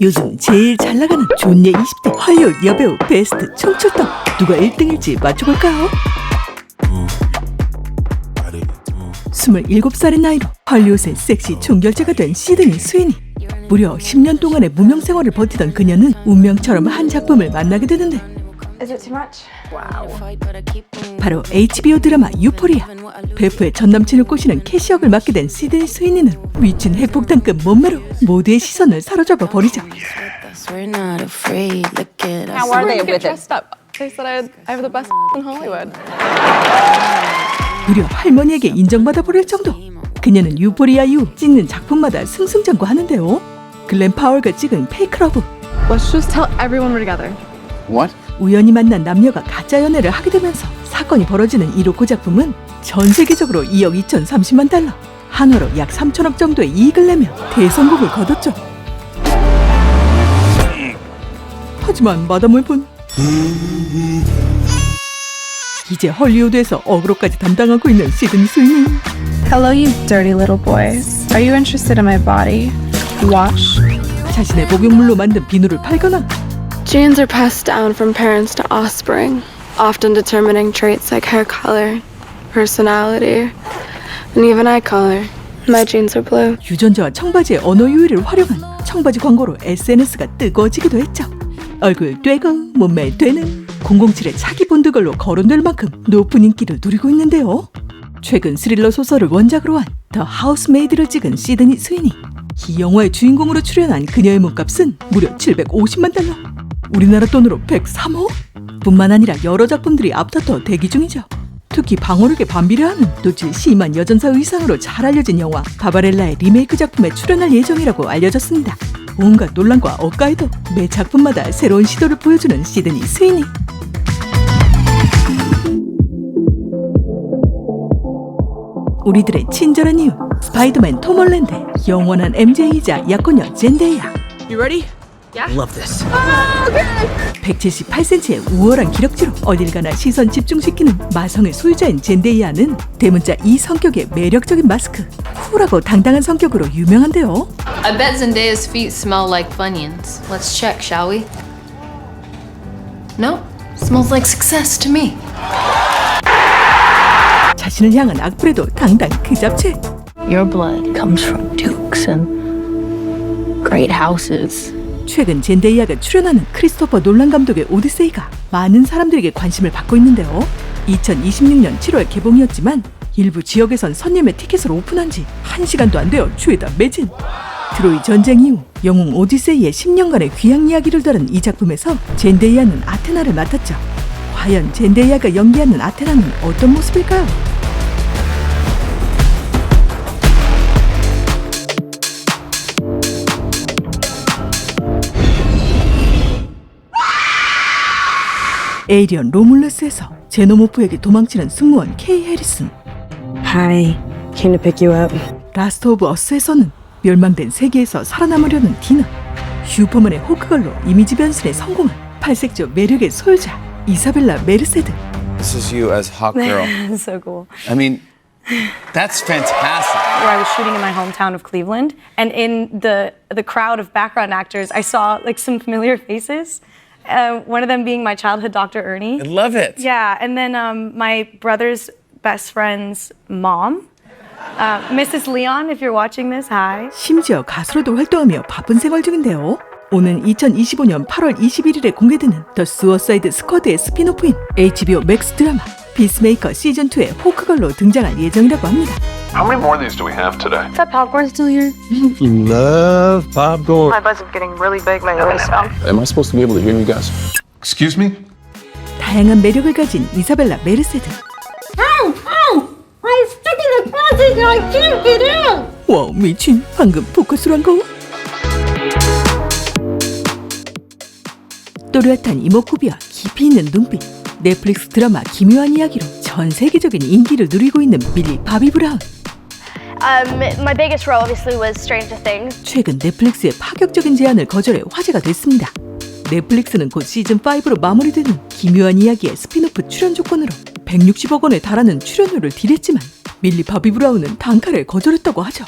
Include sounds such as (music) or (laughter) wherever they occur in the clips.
요즘 제일 잘 나가는 존예 20대 할리우드 여배우 베스트 총출동 누가 1등일지 맞춰볼까요? 27살의 나이로 할리우드의 섹시 총결제가 된 시드니 스위니 무려 10년 동안의 무명 생활을 버티던 그녀는 운명처럼 한 작품을 만나게 되는데 Is it too much? 바로 HBO 드라마 유포리아 베프의 전 남친을 꼬시는 캐시 역을 맡게 된 시드니 스위니는 미친 핵폭탄급 몸매로 모두의 시선을 사로잡아 버리죠 We're not afraid. Look at us. How are they with it? dressed up. They said I, I have the best in Hollywood. 무려 할머니에게 인정받아 버릴 정도. 그녀는 유포리아 이후 찍는 작품마다 승승장구하는데요. 글렌 파월과 찍은 페이크 러브. Let's just tell everyone we're together. What? 우연히 만난 남녀가 가짜 연애를 하게 되면서 사건이 벌어지는 이로 그 작품은 전 세계적으로 2억 2,030만 달러, 한화로 약 3천억 정도의 이익을 내며 대성공을 거뒀죠. 하지만 마담 웹은 이제 헐리우드에서 어그로까지 담당하고 있는 시드니 스위니. Hello, you dirty little boys. Are you interested in my body? Wash. 자신의 목욕물로 만든 비누를 팔거나 Genes are passed down from parents to offspring, often determining traits like hair color, personality, and even eye color. My genes are blue. 유전자와 청바지의 언어 유희를 활용한 청바지 광고로 SNS가 뜨거워지기도 했죠. 얼굴 되고 몸매 되는 007의 차기 본드걸로 거론될 만큼 높은 인기를 누리고 있는데요. 최근 스릴러 소설을 원작으로 한 더 하우스메이드를 찍은 시드니 스위니. 이 영화의 주인공으로 출연한 그녀의 몸값은 무려 750만 달러. 우리나라 돈으로 103억? 뿐만 아니라 여러 작품들이 앞다퉈 대기 중이죠. 특히 방어력에 반비례하는 노출 심한 여전사 의상으로 잘 알려진 영화 바바렐라의 리메이크 작품에 출연할 예정이라고 알려졌습니다. 온갖 논란과 억가에도 매 작품마다 새로운 시도를 보여주는 시드니 스위니. 우리들의 친절한 이유 스파이더맨 톰 홀랜드 영원한 MJ이자 약혼녀 젠데이아 You ready? Love this. 178cm의 우월한 기럭지로 어딜 가나 시선 집중시키는 마성의 소유자인 젠데이아는 대문자 이 성격의 매력적인 마스크 쿨하고 당당한 성격으로 유명한데요 I bet Zendaya's feet smell like Funyuns. Let's check, shall we? No? Smells like success to me. 자신을 향한 악플에도 당당 그 잡채 Your blood comes from dukes and great houses. 최근 젠데이아가 출연하는 크리스토퍼 놀란 감독의 오디세이가 많은 사람들에게 관심을 받고 있는데요 2026년 7월 개봉이었지만 일부 지역에선 선예매 티켓을 오픈한 지 1시간도 안 되어 죄다 매진 트로이 전쟁 이후 영웅 오디세이의 10년간의 귀향 이야기를 다룬 이 작품에서 젠데이아는 아테나를 맡았죠 과연 젠데이아가 연기하는 아테나는 어떤 모습일까요? 에이리언 로물러스에서 제노모프에게 도망치는 승무원 케이 해리슨 Hi, came to pick you up. 라스트 오브 어스에서는 멸망된 세계에서 살아남으려는 디나 슈퍼맨의 호크걸로 이미지 변신에 성공한 팔색조 매력의 소유자 이사벨라 메르세드 This is you as Hawk Girl. so cool. I mean, that's fantastic. Where I was shooting in my hometown of Cleveland, and in the the crowd of background actors, I saw like some familiar faces. Uh, one of them being my childhood Dr. Ernie. I love it. Yeah, and then um, my brother's best friend's mom, uh, Mrs. Leon. If you're watching this, hi. 심지어 가수로도 활동하며 바쁜 생활 중인데요 오는 2025년 8월 21일에 공개되는 더 수어사이드 스쿼드의 스피노프인 HBO 맥스 드라마 비스메이커 시즌2의 호크걸로 등장할 예정이라고 합니다 How many more of these do we have today? Is that popcorn still here? You love popcorn. My butt's getting really big lately, so. Am I supposed to be able to hear you guys? Excuse me? 다양한 매력을 가진 이사벨라 메르세드 와 미친 방금 포커스로 한 거? 또렷한 이목구비와 깊이 있는 눈빛 넷플릭스 드라마 기묘한 이야기로 전 세계적인 인기를 누리고 있는 밀리 바비 브라운 Um, my biggest role obviously was Stranger Things. 최근 넷플릭스의 파격적인 제안을 거절해 화제가 됐습니다 넷플릭스는 곧 시즌 5로 마무리되는 기묘한 이야기의 스피노프 출연 조건으로 160억 원에 달하는 출연료를 딜했지만 밀리 바비 브라운은 단칼에 거절했다고 하죠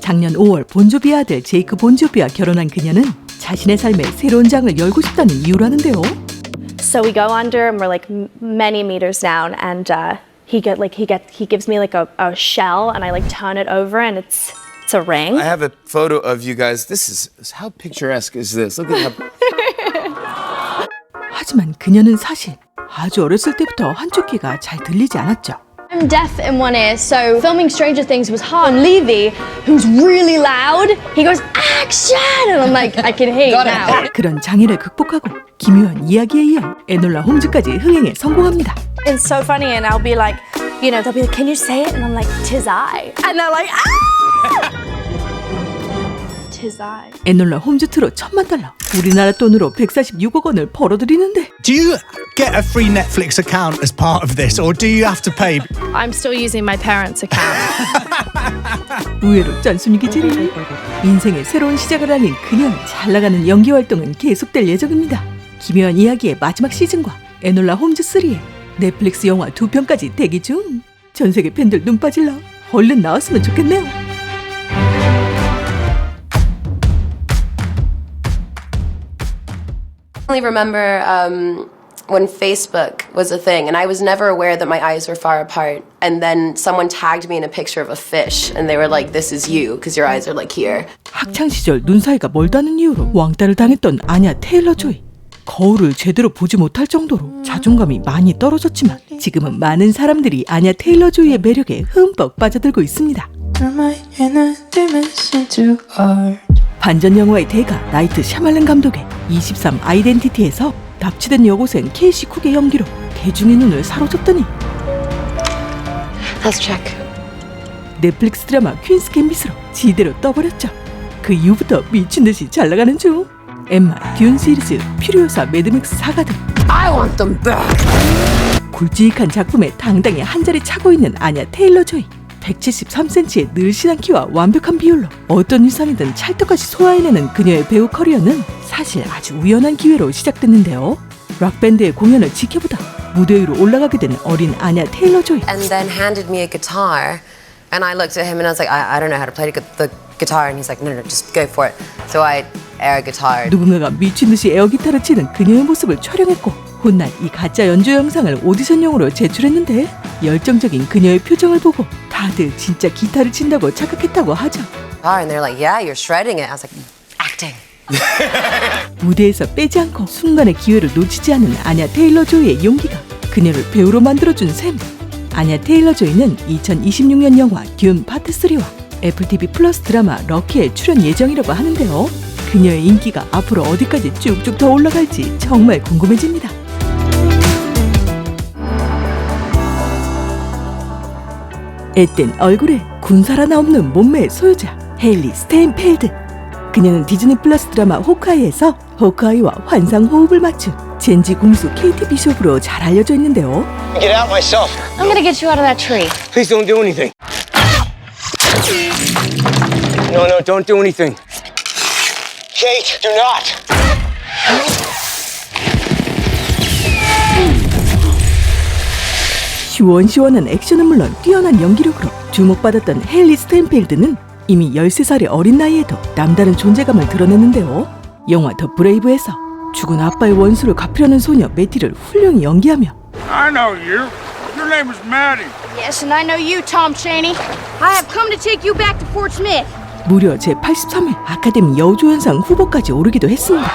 작년 5월 본조비의 아들 제이크 본조비와 결혼한 그녀는 자신의 삶에 새로운 장을 열고 싶다는 이유라는데요. So we go under and we're like many meters down and uh, he get like he get he gives me like a, a shell and I like turn it over and it's it's a ring. I have a photo of you guys. This is how picturesque is this? Look at how. (laughs) 하지만 그녀는 사실 아주 어렸을 때부터 한쪽 귀가 잘 들리지 않았죠. I'm deaf in one ear, so filming Stranger Things was hard. And Levy, who's really loud, he goes action, and I'm like, I can hear you now. (laughs) 그런 장애를 극복하고 기묘한 이야기에 이어 에놀라 홈즈까지 흥행에 성공합니다. It's so funny, and I'll be like, you know, they'll be like, can you say it? And I'm like, tis I, and they're like, ah, I. 에놀라 홈즈2로 천만 달러, 우리나라 돈으로 146억 원을 벌어들이는데 Do you get a free Netflix account as part of this, or do you have to pay? I'm still using my parents' account. (laughs) 의외로 짠순이기 지리 인생의 새로운 시작을 알린 그녀의 잘 나가는 연기 활동은 계속될 예정입니다. 기묘한 이야기의 마지막 시즌과 에놀라 홈즈 3의 넷플릭스 영화 두 편까지 대기 중. 전 세계 팬들 눈 빠질라 얼른 나왔으면 좋겠네요. I remember um, when Facebook was a thing, and I was never aware that my eyes were far apart. And then someone tagged me in a picture of a fish, and they were like, "This is you, because your eyes are like here." 학창 시절 눈 사이가 멀다는 이유로 왕따를 당했던 아냐 테일러 조이. 거울을 제대로 보지 못할 정도로 자존감이 많이 떨어졌지만 지금은 많은 사람들이 아냐 테일러 조이의 매력에 흠뻑 빠져들고 있습니다. 반전 영화의 대가 나이트 샤말란 감독의 23 아이덴티티에서 납치된 여고생 케이시 쿡의 연기로 대중의 눈을 사로잡더니. 넷플릭스 드라마 퀸스 갬빗으로 지대로 떠버렸죠. 그 이후부터 미친 듯이 잘 나가는 중. 엠마, 듄 시리즈, 퓨리오사, 매드맥스 사가 등. 굵직한 작품에 당당히 한 자리 차고 있는 아냐 테일러 조이. 173cm의 늘씬한 키와 완벽한 비율로 어떤 위상이든 찰떡같이 소화해내는 그녀의 배우 커리어는 사실 아주 우연한 기회로 시작됐는데요. 락밴드의 공연을 지켜보다 무대 위로 올라가게 된 어린 아냐 테일러 조이. And then handed me a guitar, and I looked at him and I was like, "I, I don't know how to play the gu- the guitar," and he's like, "No, no, just go for it." So I air guitared. 누군가가 미친 듯이 에어 기타를 치는 그녀의 모습을 촬영했고 훗날 이 가짜 연주 영상을 오디션용으로 제출했는데 열정적인 그녀의 표정을 보고 다들 진짜 기타를 친다고 착각했다고 하죠. guitar, and they're like, "Yeah, you're shredding it." I was like, "Acting." (laughs) 무대에서 빼지 않고 순간의 기회를 놓치지 않은 아냐 테일러 조이의 용기가 그녀를 배우로 만들어준 셈. 아냐 테일러 조이는 2026년 영화 듄 파트 3와 애플 TV 플러스 드라마 럭키에 출연 예정이라고 하는데요. 그녀의 인기가 앞으로 어디까지 쭉쭉 더 올라갈지 정말 궁금해집니다. 앳된 얼굴에 군사라나 없는 몸매의 소유자 헤일리 스테인펠드 그녀는 디즈니 플러스 드라마 호크아이에서 호크아이와 환상 호흡을 맞춘 젠지 공수 케이티 비숍으로 잘 알려져 있는데요 Get out myself. I'm gonna get you out of that tree. Please don't do anything. No, no, don't do anything. Kate, do not. 시원시원한 액션은 물론 뛰어난 연기력으로 주목받았던 헨리 스탠필드는 이미 13살의 어린 나이에도 남다른 존재감을 드러냈는데요. 영화 더 브레이브에서 죽은 아빠의 원수를 갚으려는 소녀 매티를 훌륭히 연기하며 I know you. Your name is Maddie. Yes, and I know you, Tom Cheney. I have come to take you back to Fort Smith. 무려 제83회 아카데미 여우조연상 후보까지 오르기도 했습니다.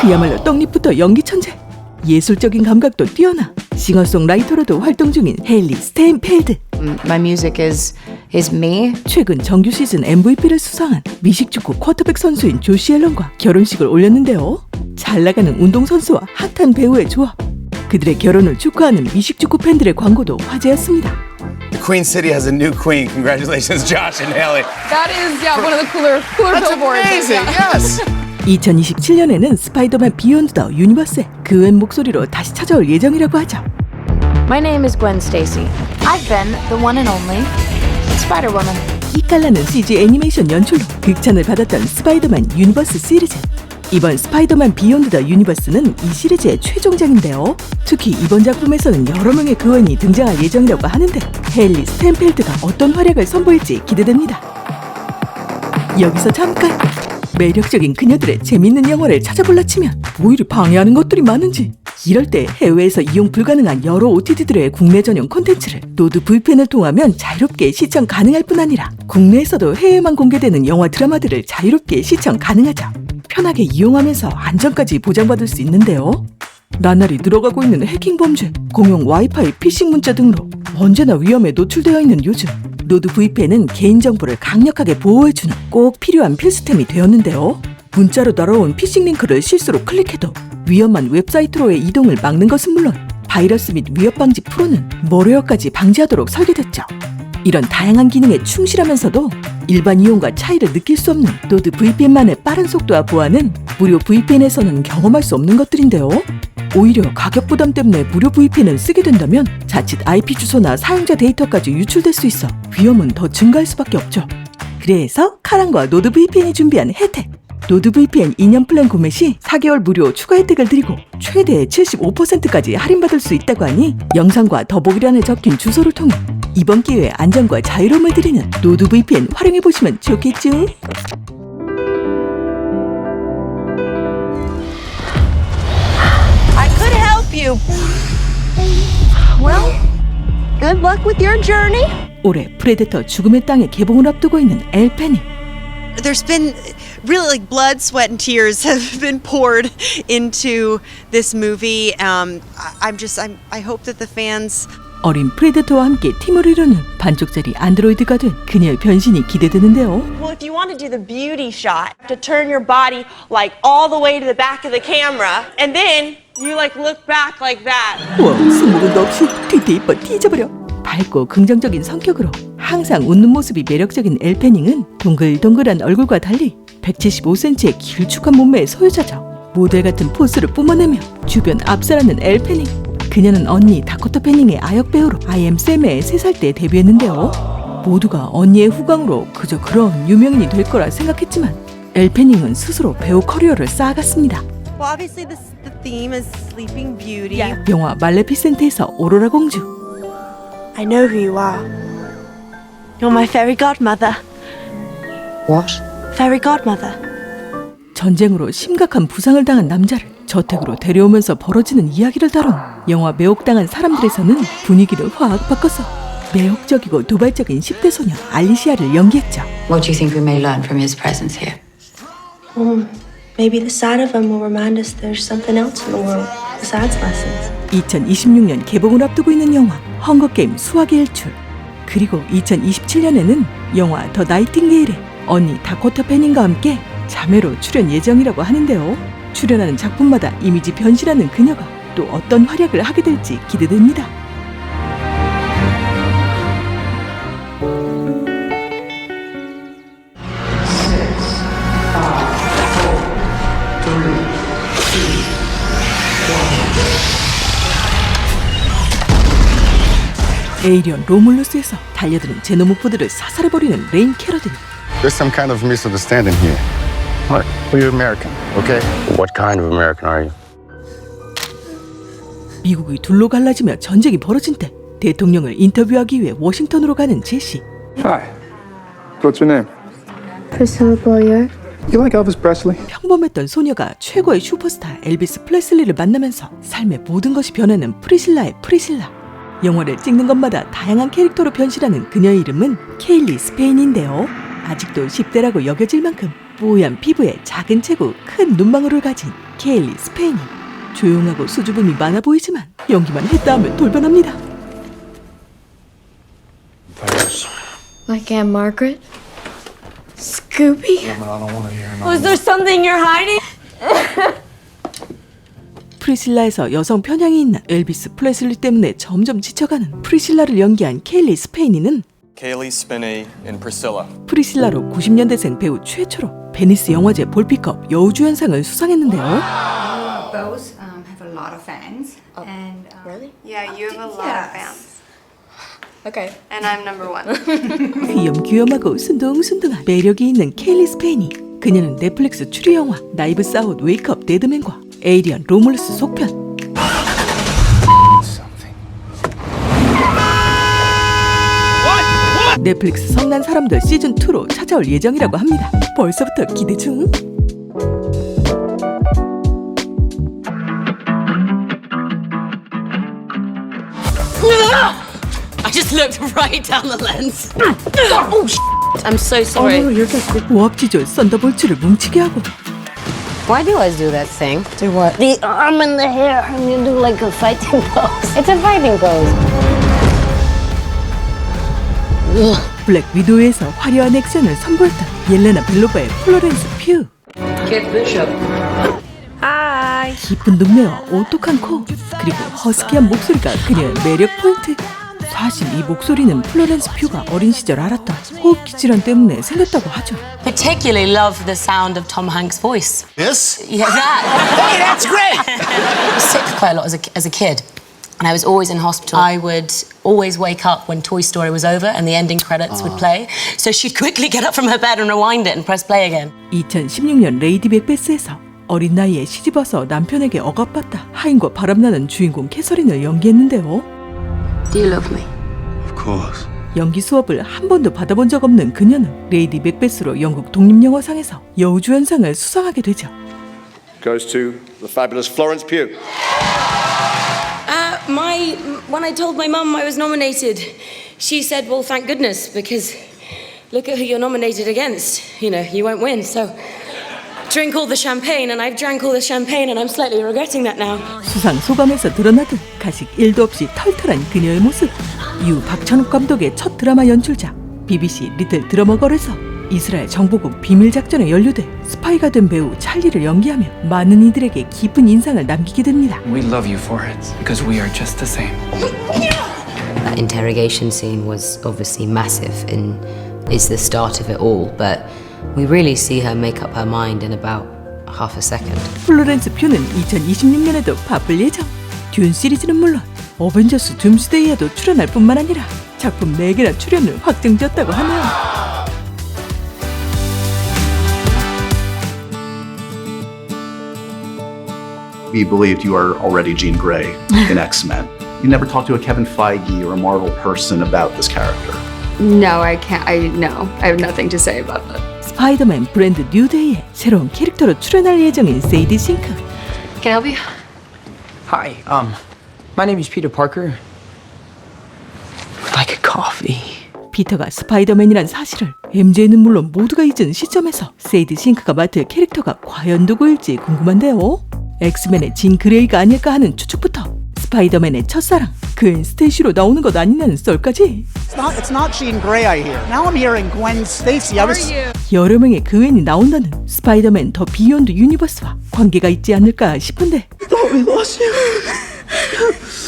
그야말로 떡잎부터 연기 천재. 예술적인 감각도 뛰어나 싱어송라이터로도 활동 중인 헨리 스테인펠드. My music is is me. 최근 정규 시즌 MVP를 수상한 미식축구 쿼터백 선수인 조시 앨런과 결혼식을 올렸는데요. 잘 나가는 운동선수와 핫한 배우의 조합. 그들의 결혼을 축하하는 미식축구 팬들의 광고도 화제였습니다. Queen City has a new queen. Congratulations, Josh and Haley. That is, yeah, one of the cooler, cooler That's billboards. amazing. Yeah. Yes. 2027년에는 스파이더맨 비욘드 더 유니버스에 그웬 목소리로 다시 찾아올 예정이라고 하죠. My name is Gwen Stacy. I've been the one and only Spider Woman. 기깔나는 CG 애니메이션 연출로 극찬을 받았던 스파이더맨 유니버스 시리즈. 이번 스파이더맨 비욘드 더 유니버스는 이 시리즈의 최종작인데요. 특히 이번 작품에서는 여러 명의 그원이 등장할 예정이라고 하는데 헨리 스탠펠드가 어떤 활약을 선보일지 기대됩니다. 여기서 잠깐! 매력적인 그녀들의 재밌는 영화를 찾아볼라 치면 오히려 방해하는 것들이 많은지 이럴 때 해외에서 이용 불가능한 여러 OTT들의 국내 전용 콘텐츠를 노드 VPN을 통하면 자유롭게 시청 가능할 뿐 아니라 국내에서도 해외만 공개되는 영화 드라마들을 자유롭게 시청 가능하죠. 편하게 이용하면서 안전까지 보장받을 수 있는데요. 나날이 늘어가고 있는 해킹 범죄, 공용 와이파이 피싱 문자 등으로 언제나 위험에 노출되어 있는 요즘 노드 VPN은 개인정보를 강력하게 보호해주는 꼭 필요한 필수템이 되었는데요. 문자로 날아온 피싱 링크를 실수로 클릭해도 위험한 웹사이트로의 이동을 막는 것은 물론 바이러스 및 위협 방지 프로는 머레어까지 방지하도록 설계됐죠. 이런 다양한 기능에 충실하면서도 일반 이용과 차이를 느낄 수 없는 노드 VPN만의 빠른 속도와 보안은 무료 VPN에서는 경험할 수 없는 것들인데요. 오히려 가격 부담 때문에 무료 VPN을 쓰게 된다면 자칫 IP 주소나 사용자 데이터까지 유출될 수 있어 위험은 더 증가할 수밖에 없죠. 그래서 카랑과 노드 VPN이 준비한 혜택. 노드 VPN 2년 플랜 구매 시 4개월 무료 추가 혜택을 드리고 최대 75%까지 할인받을 수 있다고 하니 영상과 더보기란에 적힌 주소를 통해 이번 기회에 안전과 자유로움을 드리는 노드 VPN 활용해 보시면 좋겠죠? Well, good luck with your journey. 올해 프레데터 죽음의 땅의 개봉을 앞두고 있는 엘페니 There's been really like blood, sweat, and tears (laughs) have been poured into this movie. Um, I, I'm just, I'm, I hope that the fans 어린 프레데터와 함께 팀을 이루는 반쪽짜리 안드로이드가 된 그녀의 변신이 기대되는데요. Well, if you want to do the beauty shot, to turn your body like all the way to the back of the camera, and then you like look back like that. 와, 스무근도 없이 뒤뒤입어 뒤져버려. 밝고 긍정적인 성격으로 항상 웃는 모습이 매력적인 엘페닝은 동글동글한 얼굴과 달리 175cm의 길쭉한 몸매의 소유자죠. 모델 같은 포스를 뿜어내며 주변 압살하는 엘페닝. 그녀는 언니 다코타 패닝의 아역 배우로 I am 쌤의 3살 때 데뷔했는데요. 모두가 언니의 후광으로 그저 그런 유명인이 될 거라 생각했지만 엘페닝은 스스로 배우 커리어를 쌓아갔습니다. Well, obviously, this, theme is Sleeping Beauty. 영화 말레피센트에서 오로라 공주, I know who you are. You're my fairy godmother. What? Fairy godmother. 전쟁으로 심각한 부상을 당한 남자를 저택으로 데려오면서 벌어지는 이야기를 다룬 영화 매혹당한 사람들에서는 분위기를 확 바꿔서 매혹적이고 도발적인 10대 소녀 알리시아를 연기했죠. What do you think we may learn from his presence here? Well, maybe the side of him will remind us there's something else in the world besides lessons. 2026년 개봉을 앞두고 있는 영화 헝거게임 수학의 일출. 그리고 2027년에는 영화 더 나이팅게일에 언니 다코타 패닝과 함께 자매로 출연 예정이라고 하는데요. 출연하는 작품마다 이미지 변신하는 그녀가 또 어떤 활약을 하게 될지 기대됩니다 에이리언 로물루스에서 달려드는 제노모포드를 사살해버리는 레인 캐러든 There's some kind of misunderstanding here. What? Well, you're American, okay? What kind of American are you? 미국이 둘로 갈라지며 전쟁이 벌어진 때 대통령을 인터뷰하기 위해 워싱턴으로 가는 제시 Hi. What's your name? Priscilla Boyer. You like Elvis Presley? 평범했던 소녀가 최고의 슈퍼스타 엘비스 플레슬리를 만나면서 삶의 모든 것이 변하는 프리실라의 프리실라 영화를 찍는 것마다 다양한 캐릭터로 변신하는 그녀의 이름은 케일리 스페인인데요 아직도 10대라고 여겨질 만큼 뽀얀 피부에 작은 체구 큰 눈망울을 가진 케일리 스페인이 조용하고 수줍음이 많아 보이지만 연기만 했다 하면 돌변합니다 Like Aunt Margaret? Scooby? I don't want to hear Was there something you're hiding? (laughs) 프리실라에서 여성 편향이 있는 엘비스 플레슬리 때문에 점점 지쳐가는 프리실라를 연기한 케일리 스페인이는 Kaylee Spinney in Priscilla. 프리실라로 90년대생 배우 최초로 베니스 영화제 볼피컵 여우주연상을 수상했는데요. Both have a lot of fans. and really? Yeah, you have a lot Yes. of fans. Okay. And I'm number one. (laughs) 귀염귀염하고 순둥순둥한 매력이 있는 케일리 스페인이 그녀는 넷플릭스 추리 영화 나이브스 아웃 웨이크업 데드맨과 에이리언 로물루스 속편 넷플릭스 성난 사람들 시즌 2로 찾아올 예정이라고 합니다. 벌써부터 기대 중. I just looked right down the lens. Oh, I'm so sorry. 어머, 지졸 썬더볼츠를 뭉치게 하고 Why do you guys do that thing? Do what? The arm and the hair, and you do like a fighting pose. It's a fighting pose. 블랙 위도우에서 화려한 액션을 선보였던 옐레나 벨로바의 플로렌스 퓨 Kid Bishop. 하이 깊은 눈매와 오똑한 코 그리고 허스키한 목소리가 그녀의 매력 포인트 사실 이 목소리는 플로렌스 퓨가 어린 시절 앓았던 호흡기 질환 때문에 생겼다고 하죠 Particularly love the sound of Tom Hanks' voice. This? Yeah, that. Hey, that's great! I was sick quite a lot as a, as a kid. And I was always in hospital. I would always wake up when Toy Story was over and the ending credits would play. So she'd quickly get up from her bed and rewind it and press play again. 2016년 레이디 맥베스에서 어린 나이에 시집와서 남편에게 억압받다 하인과 바람나는 주인공 캐서린을 연기했는데요 Do you love me? Of course. 연기 수업을 한 번도 받아본 적 없는 그녀는 레이디 맥베스로 영국 독립영화상에서 여우주연상을 수상하게 되죠 Goes to the fabulous Florence Pugh. Uh, my when I told my mum I was nominated, she said, "Well, thank goodness, because look at who you're nominated against. You know, you won't win." So drink all the champagne, and I've drank all the champagne, and I'm slightly regretting that now. 수상 소감에서 드러나듯 가식 1도 없이 털털한 그녀의 모습 이후 박찬욱 감독의 첫 드라마 연출작 BBC 리틀 드러머걸에서 이스라엘 정보국 비밀 작전에 연루돼 스파이가 된 배우 찰리를 연기하며 많은 이들에게 깊은 인상을 남기게 됩니다 We love you for it because we are just the same. That interrogation scene was obviously massive and is the start of it all, but we really see her make up her mind in about half a second. 플로렌스 퓨는 2026년에도 바쁠 예정 듄 시리즈는 물론 어벤져스 둠스데이에도 출연할 뿐만 아니라 작품 4개나 출연을 확정지었다고 하네요 We believed you are already Jean Grey in X (laughs) Men. You never talked to a Kevin Feige or a Marvel person about this character. No, I can't. I no. I have nothing to say about that. 스파이더맨 브랜드 뉴데이에 새로운 캐릭터로 출연할 예정인 세이디 싱크 Can I help you? Hi, um, my name is Peter Parker. Would like a coffee. 피터가 스파이더맨이란 사실을 MJ는 물론 모두가 잊은 시점에서 세이디 싱크가 맡을 캐릭터가 과연 누구일지 궁금한데요. 엑스맨의 진 그레이가 아닐까 하는 추측부터 스파이더맨의 첫사랑 근 스테이시로 나오는 것 아니냐는 썰까지 It's not, it's not Jean Grey I hear. Now I'm hearing Gwen Stacy. I was. 여러 명의 그웬이 나온다는 스파이더맨 더 비욘드 유니버스와 관계가 있지 않을까 싶은데 thought we lost you.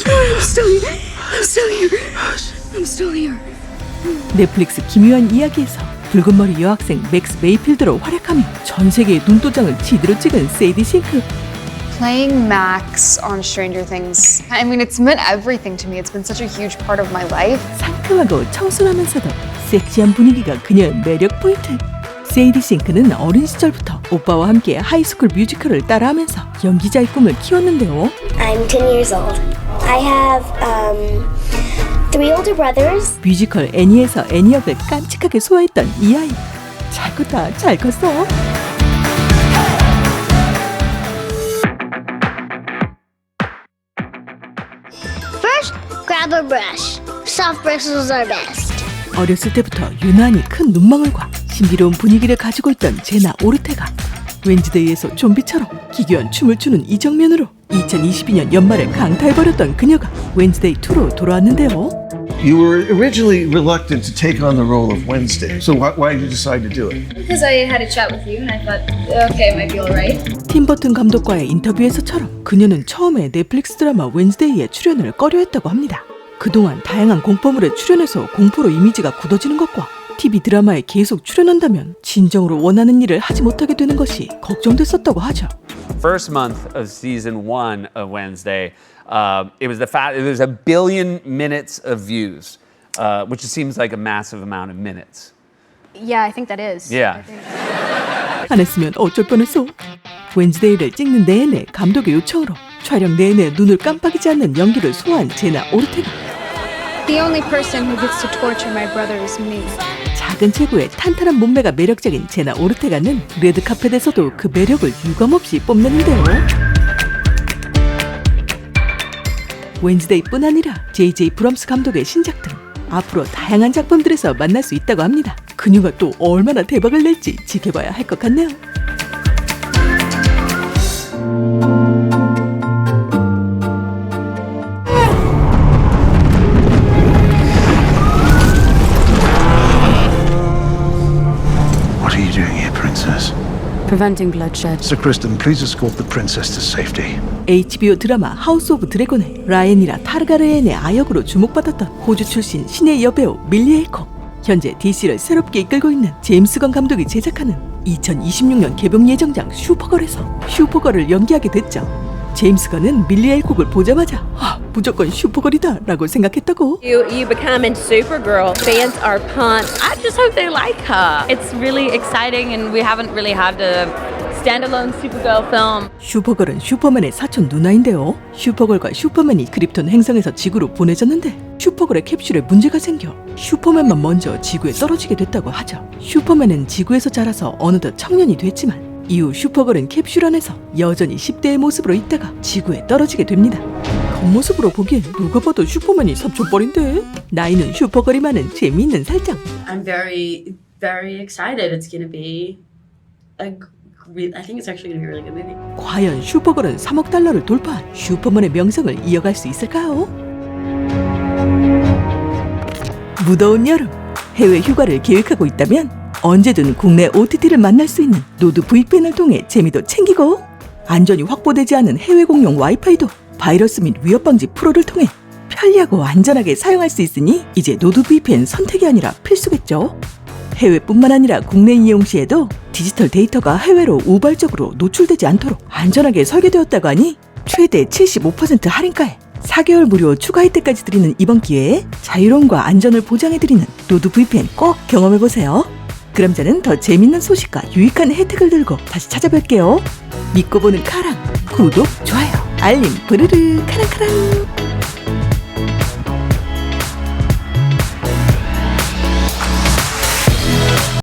I'm still here. I'm still here. I'm still here. 넷플릭스 기묘한 이야기에서 붉은 머리 여학생 맥스 메이필드로 활약하며 전 세계의 눈도장을 지대로 찍은 세이디 싱크 Playing Max on Stranger Things. I mean, it's meant everything to me. It's been such a huge part of my life. 상큼하고 청순하면서도 섹시한 분위기가 그녀의 매력 포인트. 세이디 싱크는 어린 시절부터 오빠와 함께 하이스쿨 뮤지컬을 따라하면서 연기자의 꿈을 키웠는데요. I'm 10 years old. I have um, three older brothers. 뮤지컬 애니에서 애니 역을 깜찍하게 소화했던 이 아이. 잘 컸다, 잘 컸어. Grab a brush. Soft bristles are best. 어렸을 때부터 유난히 큰 눈망울과 신비로운 분위기를 가지고 있던 제나 오르테가 웬즈데이에서 좀비처럼 기괴한 춤을 추는 이 장면으로 2022년 연말을 강타해버렸던 그녀가 웬즈데이 2로 돌아왔는데요. You were originally reluctant to take on the role of Wednesday. So why, why did you decide to do it? Because I had a chat with you and I thought, okay, it might be alright. 팀 버튼 감독과의 인터뷰에서처럼 그녀는 처음에 넷플릭스 드라마 웬즈데이에 출연을 꺼려했다고 합니다. 그동안 다양한 공포물에 출연해서 공포로 이미지가 굳어지는 것과 TV 드라마에 계속 출연한다면 진정으로 원하는 일을 하지 못하게 되는 것이 걱정됐었다고 하죠. First month of season one of Wednesday, uh, it was the fact there's a billion minutes of views, uh, which seems like a massive amount of minutes. Yeah, I think that is. Yeah. 안 했으면 어쩔 뻔했어. 웬즈데이를 찍는 내내 감독의 요청으로 촬영 내내 눈을 깜빡이지 않는 연기를 소화한 제나 오르테가 The only person who gets to torture my brother is me. 작은 체구의 탄탄한 몸매가 매력적인 제나 오르테가는 레드 카펫에서도 그 매력을 유감없이 뽐내는데요. 웬즈데이뿐 아니라 J.J. 브럼스 감독의 신작 등 앞으로 다양한 작품들에서 만날 수 있다고 합니다. 그녀가 또 얼마나 대박을 낼지 지켜봐야 할 것 같네요. Preventing bloodshed. Sir Kristen, please escort the princess to safety. HBO 드라마 하우스 오브 드래곤의 라엔이라 타르가르엔의 아역으로 주목받았던 호주 출신 신의 여배우 밀리 엘코. 현재 DC를 새롭게 이끌고 있는 제임스 건 감독이 제작하는 2026년 개봉 예정작 슈퍼걸에서 슈퍼걸을 연기하게 됐죠. 제임스 건은 밀리 엘콕을 보자마자 아, 무조건 슈퍼걸이다 라고 생각했다고 You, you becoming Supergirl. Fans are pumped. I just hope they like her. It's really exciting, and we haven't really had a standalone Supergirl film. 슈퍼걸은 슈퍼맨의 사촌 누나인데요. 슈퍼걸과 슈퍼맨이 크립톤 행성에서 지구로 보내졌는데 슈퍼걸의 캡슐에 문제가 생겨 슈퍼맨만 먼저 지구에 떨어지게 됐다고 하죠. 슈퍼맨은 지구에서 자라서 어느덧 청년이 됐지만 이후 슈퍼걸은 캡슐 안에서 여전히 10대의 모습으로 있다가 지구에 떨어지게 됩니다. 겉모습으로 보기엔 누가 봐도 슈퍼맨이 삼촌뻘인데 나이는 슈퍼걸이만은 재미있는 설정. I'm very, very excited. It's going to be a. Re- I think it's actually going to be a really good movie. 과연 슈퍼걸은 3억 달러를 돌파한 슈퍼맨의 명성을 이어갈 수 있을까요? 무더운 여름 해외 휴가를 계획하고 있다면 언제든 국내 OTT를 만날 수 있는 노드 VPN을 통해 재미도 챙기고 안전이 확보되지 않은 해외 공용 와이파이도 바이러스 및 위협 방지 프로를 통해 편리하고 안전하게 사용할 수 있으니 이제 노드 VPN 선택이 아니라 필수겠죠. 해외뿐만 아니라 국내 이용 시에도 디지털 데이터가 해외로 우발적으로 노출되지 않도록 안전하게 설계되었다고 하니 최대 75% 할인가에 4개월 무료 추가 혜택까지 드리는 이번 기회에 자유로움과 안전을 보장해드리는 노드 VPN 꼭 경험해보세요. 그럼 저는 더 재밌는 소식과 유익한 혜택을 들고 다시 찾아뵐게요. 믿고 보는 카랑 구독, 좋아요, 알림, 부르르 카랑카랑